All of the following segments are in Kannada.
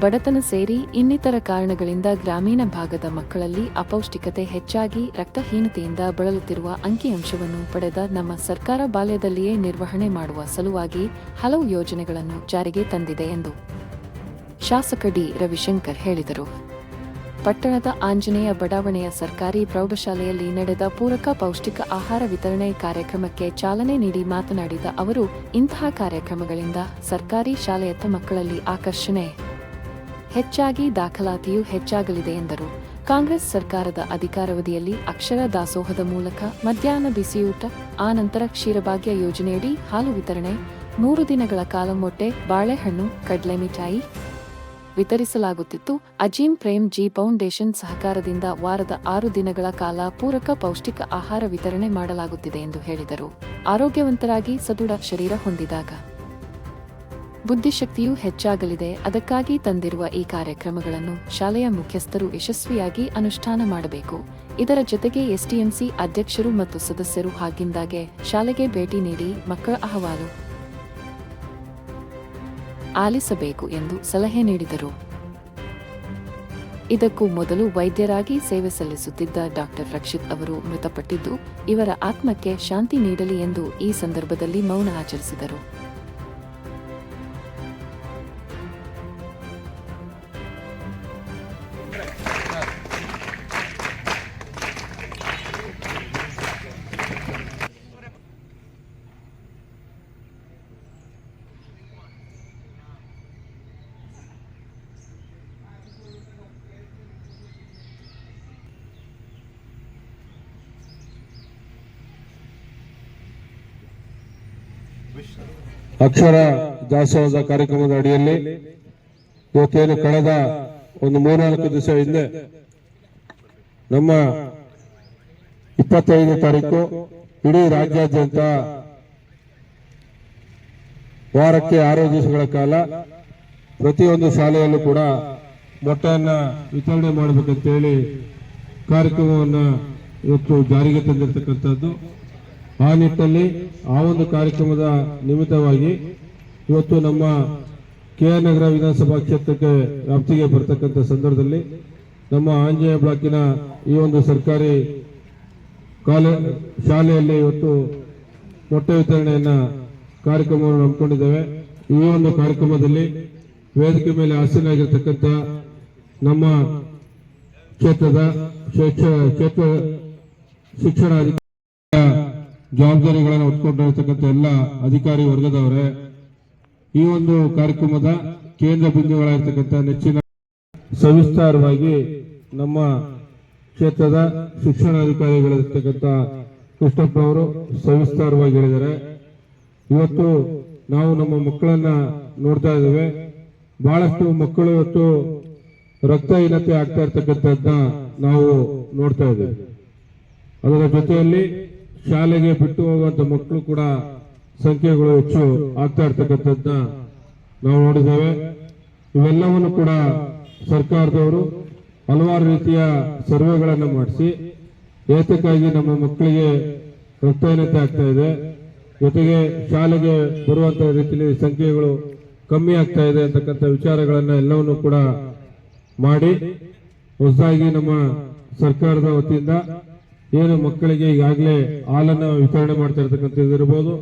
ಬಡತನ ಸೇರಿ ಇನ್ನಿತರ ಕಾರಣಗಳಿಂದ ಗ್ರಾಮೀಣ ಭಾಗದ ಮಕ್ಕಳಲ್ಲಿ ಅಪೌಷ್ಟಿಕತೆ ಹೆಚ್ಚಾಗಿ ರಕ್ತಹೀನತೆಯಿಂದ ಬಳಲುತ್ತಿರುವ ಅಂಕಿಅಂಶವನ್ನು ಪಡೆದ ನಮ್ಮ ಸರ್ಕಾರ ಬಾಲ್ಯದಲ್ಲಿಯೇ ನಿರ್ವಹಣೆ ಮಾಡುವ ಸಲುವಾಗಿ ಹಲವು ಯೋಜನೆಗಳನ್ನು ಜಾರಿಗೆ ತಂದಿದೆ ಎಂದು ಶಾಸಕ ಡಿ. ರವಿಶಂಕರ್ ಹೇಳಿದರು. ಪಟ್ಟಣದ ಆಂಜನೇಯ ಬಡಾವಣೆಯ ಸರ್ಕಾರಿ ಪ್ರೌಢಶಾಲೆಯಲ್ಲಿ ನಡೆದ ಪೂರಕ ಪೌಷ್ಟಿಕ ಆಹಾರ ವಿತರಣೆ ಕಾರ್ಯಕ್ರಮಕ್ಕೆ ಚಾಲನೆ ನೀಡಿ ಮಾತನಾಡಿದ ಅವರು, ಇಂತಹ ಕಾರ್ಯಕ್ರಮಗಳಿಂದ ಸರ್ಕಾರಿ ಶಾಲೆಯತ್ತ ಮಕ್ಕಳಲ್ಲಿ ಆಕರ್ಷಣೆ ಹೆಚ್ಚಾಗಿ ದಾಖಲಾತಿಯು ಹೆಚ್ಚಾಗಲಿದೆ ಎಂದರು. ಕಾಂಗ್ರೆಸ್ ಸರ್ಕಾರದ ಅಧಿಕಾರಾವಧಿಯಲ್ಲಿ ಅಕ್ಷರ ದಾಸೋಹದ ಮೂಲಕ ಮಧ್ಯಾಹ್ನ ಬಿಸಿಯೂಟ ಆನಂತರ ಕ್ಷೀರಭಾಗ್ಯ ಯೋಜನೆಯಡಿ ಹಾಲು ವಿತರಣೆ, ಮೂರು ದಿನಗಳ ಕಾಲ ಮೊಟ್ಟೆ ಬಾಳೆಹಣ್ಣು, ಕಡ್ಲೆ ಮಿಠಾಯಿ ವಿತರಿಸಲಾಗುತ್ತಿತ್ತು. ಅಜೀಂ ಪ್ರೇಮ್ ಜಿ ಫೌಂಡೇಶನ್ ಸಹಕಾರದಿಂದ ವಾರದ ಆರು ದಿನಗಳ ಕಾಲ ಪೂರಕ ಪೌಷ್ಟಿಕ ಆಹಾರ ವಿತರಣೆ ಮಾಡಲಾಗುತ್ತಿದೆ ಎಂದು ಹೇಳಿದರು. ಆರೋಗ್ಯವಂತರಾಗಿ ಸದೃಢ ಶರೀರ ಹೊಂದಿದಾಗ ಬುದ್ಧಿಶಕ್ತಿಯೂ ಹೆಚ್ಚಾಗಲಿದೆ, ಅದಕ್ಕಾಗಿ ತಂದಿರುವ ಈ ಕಾರ್ಯಕ್ರಮಗಳನ್ನು ಶಾಲೆಯ ಮುಖ್ಯಸ್ಥರು ಯಶಸ್ವಿಯಾಗಿ ಅನುಷ್ಠಾನ ಮಾಡಬೇಕು. ಇದರ ಜೊತೆಗೆ ಎಸ್ಟಿಎಂಸಿ ಅಧ್ಯಕ್ಷರು ಮತ್ತು ಸದಸ್ಯರು ಹಾಗಿಂದಾಗೆ ಶಾಲೆಗೆ ಭೇಟಿ ನೀಡಿ ಮಕ್ಕಳ ಅಹವಾಲು ಆಲಿಸಬೇಕು ಎಂದು ಸಲಹೆ ನೀಡಿದರು. ಇದಕ್ಕೂ ಮೊದಲು ವೈದ್ಯರಾಗಿ ಸೇವೆ ಸಲ್ಲಿಸುತ್ತಿದ್ದ ಡಾಕ್ಟರ್ ರಕ್ಷಿತ್ ಅವರು ಮೃತಪಟ್ಟಿದ್ದು, ಇವರ ಆತ್ಮಕ್ಕೆ ಶಾಂತಿ ನೀಡಲಿ ಎಂದು ಈ ಸಂದರ್ಭದಲ್ಲಿ ಮೌನ ಆಚರಿಸಿದರು. ಅಕ್ಷರ ದಾಸೋಹದ ಕಾರ್ಯಕ್ರಮದ ಅಡಿಯಲ್ಲಿ ಇವತ್ತೇನು ಕಳೆದ ಒಂದು ಮೂರ್ನಾಲ್ಕು ದಿವಸ ಹಿಂದೆ ನಮ್ಮ ಇಪ್ಪತ್ತೈದು ತಾರೀಕು ಇಡೀ ರಾಜ್ಯಾದ್ಯಂತ ವಾರಕ್ಕೆ ಆರು ದಿವಸಗಳ ಕಾಲ ಪ್ರತಿಯೊಂದು ಶಾಲೆಯಲ್ಲೂ ಕೂಡ ಮೊಟ್ಟೆಯನ್ನ ವಿತರಣೆ ಮಾಡಬೇಕಂತೇಳಿ ಕಾರ್ಯಕ್ರಮವನ್ನ ಇವತ್ತು ಜಾರಿಗೆ ತಂದಿರತಕ್ಕಂಥದ್ದು. ಆ ನಿಟ್ಟಿನಲ್ಲಿ ಆ ಒಂದು ಕಾರ್ಯಕ್ರಮದ ನಿಮಿತ್ತವಾಗಿ ಇವತ್ತು ನಮ್ಮ ಕೆ ಆರ್ ನಗರ ವಿಧಾನಸಭಾ ಕ್ಷೇತ್ರಕ್ಕೆ ವ್ಯಾಪ್ತಿಗೆ ಬರ್ತಕ್ಕಂಥ ಸಂದರ್ಭದಲ್ಲಿ ನಮ್ಮ ಆಂಜನೇಯ ಬ್ಲಾಕಿನ ಈ ಒಂದು ಸರ್ಕಾರಿ ಕಾಲೇ, ಶಾಲೆಯಲ್ಲಿ ಇವತ್ತು ಮೊಟ್ಟೆ ವಿತರಣೆಯನ್ನ ಕಾರ್ಯಕ್ರಮವನ್ನು ಹಮ್ಮಿಕೊಂಡಿದ್ದೇವೆ. ಈ ಒಂದು ಕಾರ್ಯಕ್ರಮದಲ್ಲಿ ವೇದಿಕೆ ಮೇಲೆ ಆಸೀನಾಗಿರ್ತಕ್ಕಂಥ ನಮ್ಮ ಕ್ಷೇತ್ರದ ಕ್ಷೇತ್ರ ಶಿಕ್ಷಣ ಜವಾಬ್ದಾರಿಗಳನ್ನು ಹೊತ್ಕೊಂಡಿರತಕ್ಕಂಥ ಎಲ್ಲ ಅಧಿಕಾರಿ ವರ್ಗದವರೇ, ಈ ಒಂದು ಕಾರ್ಯಕ್ರಮದ ಕೇಂದ್ರ ಬಿಂದುಗಳಾಗಿರ್ತಕ್ಕಂಥ ನೆಚ್ಚಿನ ಸವಿಸ್ತಾರವಾಗಿ ನಮ್ಮ ಕ್ಷೇತ್ರದ ಶಿಕ್ಷಣಾಧಿಕಾರಿಗಳಿರ್ತಕ್ಕಂಥ ಕೃಷ್ಣಪ್ಪ ಅವರು ಸವಿಸ್ತಾರವಾಗಿ ಹೇಳಿದ್ದಾರೆ. ಇವತ್ತು ನಾವು ನಮ್ಮ ಮಕ್ಕಳನ್ನ ನೋಡ್ತಾ ಇದ್ದೇವೆ. ಬಹಳಷ್ಟು ಮಕ್ಕಳು ಇವತ್ತು ರಕ್ತಹೀನತೆ ಆಗ್ತಾ ಇರ್ತಕ್ಕಂಥದ್ದನ್ನ ನಾವು ನೋಡ್ತಾ ಇದ್ದೇವೆ. ಅದರ ಜೊತೆಯಲ್ಲಿ ಶಾಲೆಗೆ ಬಿಟ್ಟು ಹೋಗುವಂತ ಮಕ್ಕಳು ಕೂಡ ಸಂಖ್ಯೆಗಳು ಹೆಚ್ಚು ಆಗ್ತಾ ಇರ್ತಕ್ಕಂಥದ್ದನ್ನ ನಾವು ನೋಡಿದ್ದೇವೆ. ಇವೆಲ್ಲವನ್ನು ಕೂಡ ಸರ್ಕಾರದವರು ಹಲವಾರು ರೀತಿಯ ಸರ್ವೆಗಳನ್ನು ಮಾಡಿಸಿ ಏತಕ್ಕಾಗಿ ನಮ್ಮ ಮಕ್ಕಳಿಗೆ ರಕ್ತಹೀನತೆ ಆಗ್ತಾ ಇದೆ. ಜೊತೆಗೆ ಶಾಲೆಗೆ ಬರುವಂತ ರೀತಿಯಲ್ಲಿ ಸಂಖ್ಯೆಗಳು ಕಮ್ಮಿ ಆಗ್ತಾ ಇದೆ ಅಂತಕ್ಕಂಥ ವಿಚಾರಗಳನ್ನ ಎಲ್ಲವನ್ನು ಕೂಡ ಮಾಡಿ ಹೊಸದಾಗಿ ನಮ್ಮ ಸರ್ಕಾರದ ವತಿಯಿಂದ ಏನು ಮಕ್ಕಳಿಗೆ ಈಗಾಗಲೇ ಹಾಲನ್ನು ವಿತರಣೆ ಮಾಡ್ತಾ ಇರ್ತಕ್ಕಂಥದ್ದು ಇರ್ಬೋದು.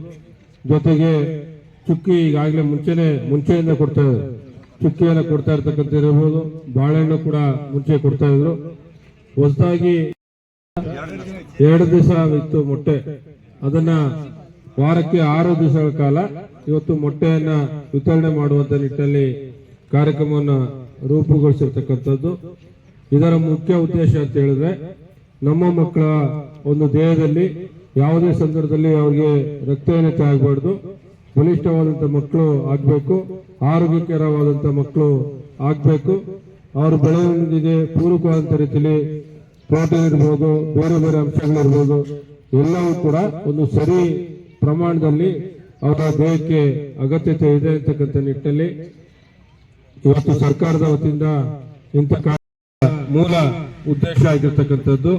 ಜೊತೆಗೆ ಚುಕ್ಕಿ ಈಗಾಗಲೇ ಮುಂಚೆನೆ ಮುಂಚೆಯಿಂದ ಕೊಡ್ತಾ ಇದ್ದಾರೆ ಚುಕ್ಕಿಯನ್ನು ಕೊಡ್ತಾ ಇರ್ತಕ್ಕಂಥ ಇರ್ಬೋದು. ಬಾಳೆಹಣ್ಣು ಕೂಡ ಮುಂಚೆ ಕೊಡ್ತಾ ಇದ್ರು. ಹೊಸದಾಗಿ ಎರಡು ದಿವಸ ಇತ್ತು ಮೊಟ್ಟೆ. ಅದನ್ನ ವಾರಕ್ಕೆ ಆರು ದಿವಸಗಳ ಕಾಲ ಇವತ್ತು ಮೊಟ್ಟೆಯನ್ನ ವಿತರಣೆ ಮಾಡುವಂತ ನಿಟ್ಟಿನಲ್ಲಿ ಕಾರ್ಯಕ್ರಮವನ್ನು ರೂಪುಗೊಳಿಸಿರ್ತಕ್ಕಂಥದ್ದು. ಇದರ ಮುಖ್ಯ ಉದ್ದೇಶ ಅಂತ ಹೇಳಿದ್ರೆ ನಮ್ಮ ಮಕ್ಕಳ ಒಂದು ದೇಹದಲ್ಲಿ ಯಾವುದೇ ಸಂದರ್ಭದಲ್ಲಿ ಅವರಿಗೆ ರಕ್ತಹೀನತೆ ಆಗಬಾರ್ದು. ಬಲಿಷ್ಠವಾದಂಥ ಮಕ್ಕಳು ಆಗಬೇಕು ಆರೋಗ್ಯಕರವಾದಂಥ ಮಕ್ಕಳು ಆಗಬೇಕು. ಅವ್ರ ಬೆಳವಣಿಗೆಗೆ ಪೂರಕವಾದಂಥ ರೀತಿಯಲ್ಲಿ ಪ್ರೋಟೀನ್ ಇರ್ಬೋದು, ಬೇರೆ ಬೇರೆ ಅಂಶಗಳಿರ್ಬೋದು ಎಲ್ಲವೂ ಕೂಡ ಒಂದು ಸರಿ ಪ್ರಮಾಣದಲ್ಲಿ ಅವರ ದೇಹಕ್ಕೆ ಅಗತ್ಯತೆ ಇದೆ ಅಂತಕ್ಕಂಥ ನಿಟ್ಟಿನಲ್ಲಿ ಇವತ್ತು ಸರ್ಕಾರದ ವತಿಯಿಂದ ಇಂಥ ಮೂಲ ಉದ್ದೇಶ ಆಗಿರ್ತಕ್ಕಂಥದ್ದು.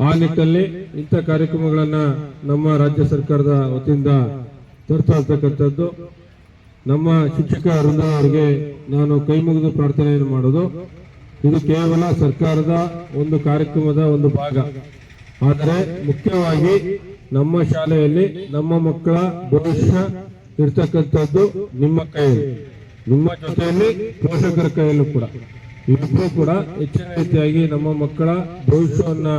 ಆ ನಿಟ್ಟಿನಲ್ಲಿ ಇಂಥ ಕಾರ್ಯಕ್ರಮಗಳನ್ನ ನಮ್ಮ ರಾಜ್ಯ ಸರ್ಕಾರದ ವತಿಯಿಂದ ತರ್ತಾ ಇರ್ತಕ್ಕಂಥದ್ದು. ನಮ್ಮ ಶಿಕ್ಷಕ ವೃಂದದವರಿಗೆ ನಾನು ಕೈ ಮುಗಿದು ಪ್ರಾರ್ಥನೆಯನ್ನು ಮಾಡೋದು ಇದು ಕೇವಲ ಸರ್ಕಾರದ ಒಂದು ಕಾರ್ಯಕ್ರಮದ ಒಂದು ಭಾಗ. ಆದರೆ ಮುಖ್ಯವಾಗಿ ನಮ್ಮ ಶಾಲೆಯಲ್ಲಿ ನಮ್ಮ ಮಕ್ಕಳ ಭವಿಷ್ಯ ಇರ್ತಕ್ಕಂಥದ್ದು ನಿಮ್ಮ ಕೈಯಲ್ಲಿ. ನಿಮ್ಮ ಜೊತೆಯಲ್ಲಿ ಪೋಷಕರ ಕೈಯಲ್ಲೂ ಕೂಡ. ಇಬ್ಬರು ಕೂಡ ಹೆಚ್ಚಿನ ರೀತಿಯಾಗಿ ನಮ್ಮ ಮಕ್ಕಳ ಭವಿಷ್ಯವನ್ನ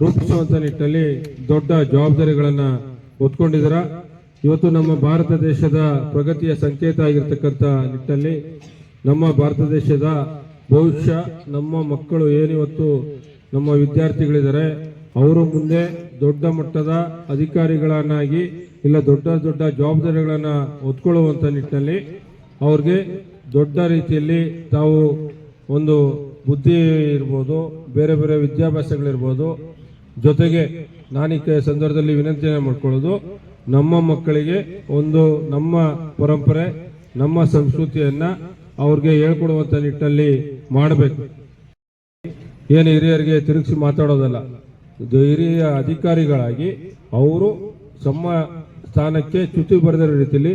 ರೂಪಿಸುವಂತ ನಿಟ್ಟಲ್ಲಿ ದೊಡ್ಡ ಜವಾಬ್ದಾರಿಗಳನ್ನ ಹೊತ್ಕೊಂಡಿದ್ದೀರಾ ಇವತ್ತು ನಮ್ಮ ಭಾರತ ದೇಶದ ಪ್ರಗತಿಯ ಸಂಕೇತ ಆಗಿರ್ತಕ್ಕಂಥ ನಿಟ್ಟಲ್ಲಿ ನಮ್ಮ ಭಾರತ ದೇಶದ ಭವಿಷ್ಯ, ನಮ್ಮ ಮಕ್ಕಳು ಏನಿವತ್ತು ನಮ್ಮ ವಿದ್ಯಾರ್ಥಿಗಳಿದ್ದಾರೆ, ಅವರು ಮುಂದೆ ದೊಡ್ಡ ಮಟ್ಟದ ಅಧಿಕಾರಿಗಳನ್ನಾಗಿ ಇಲ್ಲ ದೊಡ್ಡ ದೊಡ್ಡ ಜವಾಬ್ದಾರಿಗಳನ್ನ ಹೊತ್ಕೊಳ್ಳುವಂತ ನಿಟ್ಟಿನಲ್ಲಿ ಅವ್ರಿಗೆ ದೊಡ್ಡ ರೀತಿಯಲ್ಲಿ ತಾವು ಒಂದು ಬುದ್ಧಿ ಇರ್ಬೋದು, ಬೇರೆ ಬೇರೆ ವಿದ್ಯಾಭ್ಯಾಸಗಳಿರ್ಬೋದು. ಜೊತೆಗೆ ನಾನೀಗ ಸಂದರ್ಭದಲ್ಲಿ ವಿನಂತಿಯನ್ನು ಮಾಡ್ಕೊಳ್ಳೋದು, ನಮ್ಮ ಮಕ್ಕಳಿಗೆ ಒಂದು ನಮ್ಮ ಪರಂಪರೆ, ನಮ್ಮ ಸಂಸ್ಕೃತಿಯನ್ನು ಅವ್ರಿಗೆ ಹೇಳ್ಕೊಡುವಂಥ ನಿಟ್ಟಿನಲ್ಲಿ ಮಾಡಬೇಕು. ಏನು ಹಿರಿಯರಿಗೆ ತಿರುಗಿಸಿ ಮಾತಾಡೋದಲ್ಲ ಹಿರಿಯ ಅಧಿಕಾರಿಗಳಾಗಿ ಅವರು ತಮ್ಮ ಸ್ಥಾನಕ್ಕೆ ಚ್ಯುತಿ ಬರೆದಿರೋ ರೀತಿಯಲ್ಲಿ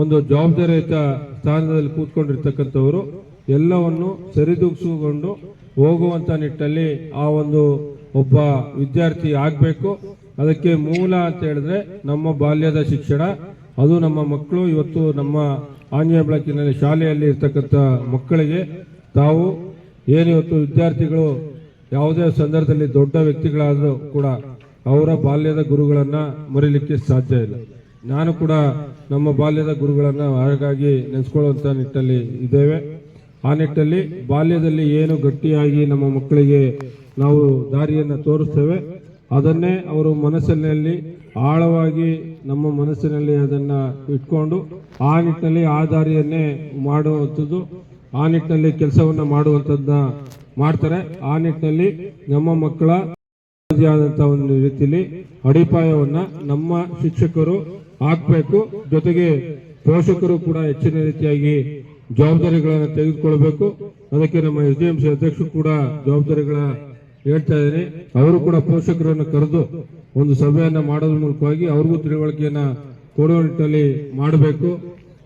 ಒಂದು ಜವಾಬ್ದಾರಿಯುತ ಸ್ಥಾನದಲ್ಲಿ ಕೂತ್ಕೊಂಡಿರ್ತಕ್ಕಂಥವರು ಎಲ್ಲವನ್ನು ಸರಿದೂಗಿಸಿಕೊಂಡು ಹೋಗುವಂತ ನಿಟ್ಟಲ್ಲಿ ಆ ಒಂದು ಒಬ್ಬ ವಿದ್ಯಾರ್ಥಿ ಆಗಬೇಕು. ಅದಕ್ಕೆ ಮೂಲ ಅಂತ ಹೇಳಿದ್ರೆ ನಮ್ಮ ಬಾಲ್ಯದ ಶಿಕ್ಷಣ. ಅದು ನಮ್ಮ ಮಕ್ಕಳು, ಇವತ್ತು ನಮ್ಮ ಆಂಜನೇಯ ಬೆಳಕಿನಲ್ಲಿ ಶಾಲೆಯಲ್ಲಿ ಇರ್ತಕ್ಕಂಥ ಮಕ್ಕಳಿಗೆ ತಾವು ಏನಿವತ್ತು ವಿದ್ಯಾರ್ಥಿಗಳು ಯಾವುದೇ ಸಂದರ್ಭದಲ್ಲಿ ದೊಡ್ಡ ವ್ಯಕ್ತಿಗಳಾದರೂ ಕೂಡ ಅವರ ಬಾಲ್ಯದ ಗುರುಗಳನ್ನ ಮರಿಲಿಕ್ಕೆ ಸಾಧ್ಯ ಇಲ್ಲ. ನಾನು ಕೂಡ ನಮ್ಮ ಬಾಲ್ಯದ ಗುರುಗಳನ್ನ ಹಾಗಾಗಿ ನೆನೆಸ್ಕೊಳ್ಳುವಂತ ನಿಟ್ಟಲ್ಲಿ ಇದ್ದೇವೆ. ಆ ನಿಟ್ಟಲ್ಲಿ ಬಾಲ್ಯದಲ್ಲಿ ಏನು ಗಟ್ಟಿಯಾಗಿ ನಮ್ಮ ಮಕ್ಕಳಿಗೆ ನಾವು ದಾರಿಯನ್ನು ತೋರಿಸ್ತೇವೆ, ಅದನ್ನೇ ಅವರು ಮನಸ್ಸಿನಲ್ಲಿ ಆಳವಾಗಿ ನಮ್ಮ ಮನಸ್ಸಿನಲ್ಲಿ ಅದನ್ನು ಇಟ್ಕೊಂಡು ಆ ನಿಟ್ಟಿನಲ್ಲಿ ಆ ದಾರಿಯನ್ನೇ ಮಾಡುವಂಥದ್ದು, ಆ ನಿಟ್ಟಿನಲ್ಲಿ ಕೆಲಸವನ್ನು ಮಾಡುವಂಥದ್ದನ್ನ ಮಾಡ್ತಾರೆ. ಆ ನಿಟ್ಟಿನಲ್ಲಿ ನಮ್ಮ ಮಕ್ಕಳ ಆದಂಥ ಒಂದು ರೀತಿಯಲ್ಲಿ ಅಡಿಪಾಯವನ್ನು ನಮ್ಮ ಶಿಕ್ಷಕರು ಹಾಕಬೇಕು. ಜೊತೆಗೆ ಪೋಷಕರು ಕೂಡ ಹೆಚ್ಚಿನ ರೀತಿಯಾಗಿ ಜವಾಬ್ದಾರಿಗಳನ್ನು ತೆಗೆದುಕೊಳ್ಬೇಕು. ಅದಕ್ಕೆ ನಮ್ಮ ಎಸ್ ಡಿ ಎಂ ಸಿ ಅಧ್ಯಕ್ಷರು ಕೂಡ ಜವಾಬ್ದಾರಿಗಳ ಹೇಳ್ತಾ ಇದ್ದೀನಿ ಅವರು ಕೂಡ ಪೋಷಕರನ್ನು ಕರೆದು ಒಂದು ಸಭೆಯನ್ನು ಮಾಡೋದ್ರ ಮೂಲಕವಾಗಿ ಅವ್ರಿಗೂ ತಿಳುವಳಿಕೆಯನ್ನ ಕೊಡುವ ನಿಟ್ಟಿನಲ್ಲಿ ಮಾಡಬೇಕು.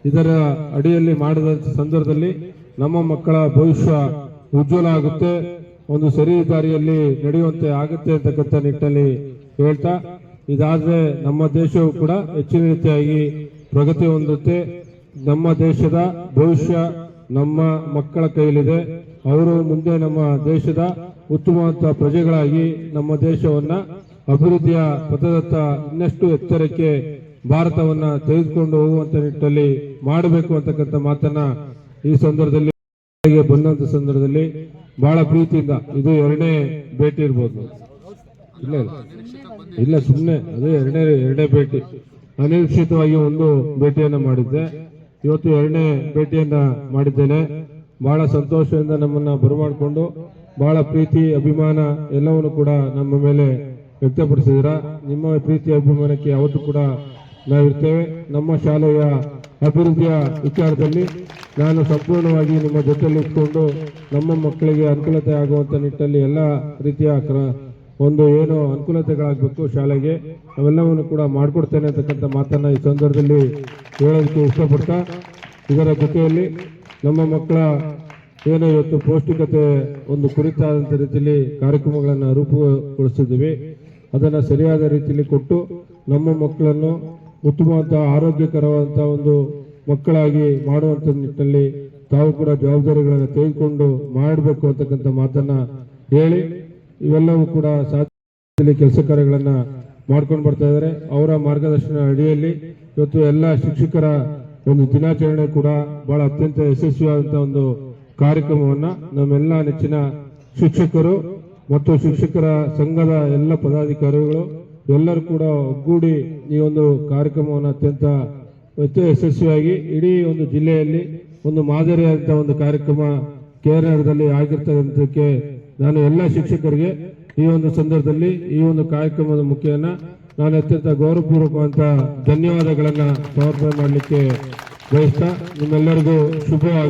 ಇದರ ಅಡಿಯಲ್ಲಿ ಮಾಡಿದ ಸಂದರ್ಭದಲ್ಲಿ ನಮ್ಮ ಮಕ್ಕಳ ಭವಿಷ್ಯ ಉಜ್ವಲ ಆಗುತ್ತೆ. ಒಂದು ಸರಿ ದಾರಿಯಲ್ಲಿ ನಡೆಯುವಂತೆ ಆಗುತ್ತೆ ಅಂತಕ್ಕಂಥ ನಿಟ್ಟಿನಲ್ಲಿ ಹೇಳ್ತಾ, ಇದಾದ್ರೆ ನಮ್ಮ ದೇಶವು ಕೂಡ ಹೆಚ್ಚಿನ ರೀತಿಯಾಗಿ ಪ್ರಗತಿ ಹೊಂದುತ್ತೆ. ನಮ್ಮ ದೇಶದ ಭವಿಷ್ಯ ನಮ್ಮ ಮಕ್ಕಳ ಕೈಲಿದೆ ಅವರು ಮುಂದೆ ನಮ್ಮ ದೇಶದ ಉತ್ತಮವಾದ ಪ್ರಜೆಗಳಾಗಿ ನಮ್ಮ ದೇಶವನ್ನ ಅಭಿವೃದ್ಧಿಯ ಪಥದತ್ತ ಇನ್ನಷ್ಟು ಎತ್ತರಕ್ಕೆ ಭಾರತವನ್ನ ತೆಗೆದುಕೊಂಡು ಹೋಗುವಂತ ನಿಟ್ಟಲ್ಲಿ ಮಾಡಬೇಕು ಅಂತಕ್ಕಂಥ ಮಾತನ್ನ ಈ ಸಂದರ್ಭದಲ್ಲಿ ಬಂದಂತ ಸಂದರ್ಭದಲ್ಲಿ ಬಹಳ ಪ್ರೀತಿಯಿಂದ ಇದು ಎರಡನೇ ಭೇಟಿ ಇರ್ಬೋದು. ಇಲ್ಲ. ಇಲ್ಲ ಸುಮ್ಮನೆ ಅದೇ ಎರಡನೇ ಎರಡನೇ ಭೇಟಿ. ಅನಿರೀಕ್ಷಿತವಾಗಿ ಒಂದು ಭೇಟಿಯನ್ನು ಮಾಡಿದ್ದೆ. ಇವತ್ತು ಎರಡನೇ ಭೇಟಿಯನ್ನ ಮಾಡಿದ್ದೇನೆ. ಬಹಳ ಸಂತೋಷದಿಂದ ನಮ್ಮನ್ನ ಬರಮಾಡಿಕೊಂಡು, ಬಹಳ ಪ್ರೀತಿ, ಅಭಿಮಾನ ಎಲ್ಲವನ್ನು ಕೂಡ ನಮ್ಮ ಮೇಲೆ ವ್ಯಕ್ತಪಡಿಸಿದ್ರ ನಿಮ್ಮ ಪ್ರೀತಿ, ಅಭಿಮಾನಕ್ಕೆ ಯಾವತ್ತೂ ಕೂಡ ನಾವಿರ್ತೇವೆ. ನಮ್ಮ ಶಾಲೆಯ ಅಭಿವೃದ್ಧಿಯ ವಿಚಾರದಲ್ಲಿ ನಾನು ಸಂಪೂರ್ಣವಾಗಿ ನಿಮ್ಮ ಜೊತೆಯಲ್ಲಿ ಇಟ್ಕೊಂಡು ನಮ್ಮ ಮಕ್ಕಳಿಗೆ ಅನುಕೂಲತೆ ಆಗುವಂತ ನಿಟ್ಟಲ್ಲಿ ಎಲ್ಲ ರೀತಿಯ ಒಂದು ಏನು ಅನುಕೂಲತೆಗಳಾಗಬೇಕು ಶಾಲೆಗೆ ಅವೆಲ್ಲವನ್ನು ಕೂಡ ಮಾಡಿಕೊಡ್ತೇನೆ ಅಂತಕ್ಕಂಥ ಮಾತನ್ನು ಈ ಸಂದರ್ಭದಲ್ಲಿ ಹೇಳೋದಕ್ಕೆ ಇಷ್ಟಪಡ್ತಾ, ಇದರ ಜೊತೆಯಲ್ಲಿ ನಮ್ಮ ಮಕ್ಕಳ ಏನೋ ಇವತ್ತು ಪೌಷ್ಟಿಕತೆ ಒಂದು ಕುರಿತಾದಂಥ ರೀತಿಯಲ್ಲಿ ಕಾರ್ಯಕ್ರಮಗಳನ್ನು ರೂಪುಗೊಳಿಸಿದ್ದೀವಿ. ಅದನ್ನು ಸರಿಯಾದ ರೀತಿಯಲ್ಲಿ ಕೊಟ್ಟು ನಮ್ಮ ಮಕ್ಕಳನ್ನು ಉತ್ತಮವಾದ ಆರೋಗ್ಯಕರವಾದಂಥ ಒಂದು ಮಕ್ಕಳಾಗಿ ಮಾಡುವಂಥ ನಿಟ್ಟಿನಲ್ಲಿ ತಾವು ಕೂಡ ಜವಾಬ್ದಾರಿಗಳನ್ನು ತೆಗೆದುಕೊಂಡು ಮಾಡಬೇಕು ಅಂತಕ್ಕಂಥ ಮಾತನ್ನು ಹೇಳಿ ಇವೆಲ್ಲವೂ ಕೂಡ ಸಾಧ್ಯದಲ್ಲಿ ಕೆಲಸ ಕಾರ್ಯಗಳನ್ನು ಮಾಡ್ಕೊಂಡು ಬರ್ತಾ ಇದ್ದಾರೆ. ಅವರ ಮಾರ್ಗದರ್ಶನ ಅಡಿಯಲ್ಲಿ ಇವತ್ತು ಎಲ್ಲ ಶಿಕ್ಷಕರ ಒಂದು ದಿನಾಚರಣೆ ಕೂಡ ಬಹಳ ಅತ್ಯಂತ ಯಶಸ್ವಿಯಾದಂತಹ ಒಂದು ಕಾರ್ಯಕ್ರಮವನ್ನ ನಮ್ಮೆಲ್ಲ ನೆಚ್ಚಿನ ಶಿಕ್ಷಕರು ಮತ್ತು ಶಿಕ್ಷಕರ ಸಂಘದ ಎಲ್ಲ ಪದಾಧಿಕಾರಿಗಳು ಎಲ್ಲರೂ ಕೂಡ ಒಗ್ಗೂಡಿ ಈ ಒಂದು ಕಾರ್ಯಕ್ರಮವನ್ನು ಅತ್ಯಂತ ಯಶಸ್ವಿಯಾಗಿ ಇಡೀ ಒಂದು ಜಿಲ್ಲೆಯಲ್ಲಿ ಒಂದು ಮಾದರಿಯಾದಂತಹ ಒಂದು ಕಾರ್ಯಕ್ರಮ ಕೇರಳದಲ್ಲಿ ಆಗಿರ್ತಕ್ಕಂಥಕ್ಕೆ ನಾನು ಎಲ್ಲ ಶಿಕ್ಷಕರಿಗೆ ಈ ಒಂದು ಸಂದರ್ಭದಲ್ಲಿ ಈ ಒಂದು ಕಾರ್ಯಕ್ರಮದ ಮುಖ್ಯನ ನಾನು ಅತ್ಯಂತ ಗೌರವಪೂರ್ವಕವಂತ ಧನ್ಯವಾದಗಳನ್ನ ಸಮರ್ಪಣೆ ಮಾಡಲಿಕ್ಕೆ ಬಯಸ್ತಾ ನಿಮ್ಮೆಲ್ಲರಿಗೂ ಶುಭವಾಗಿ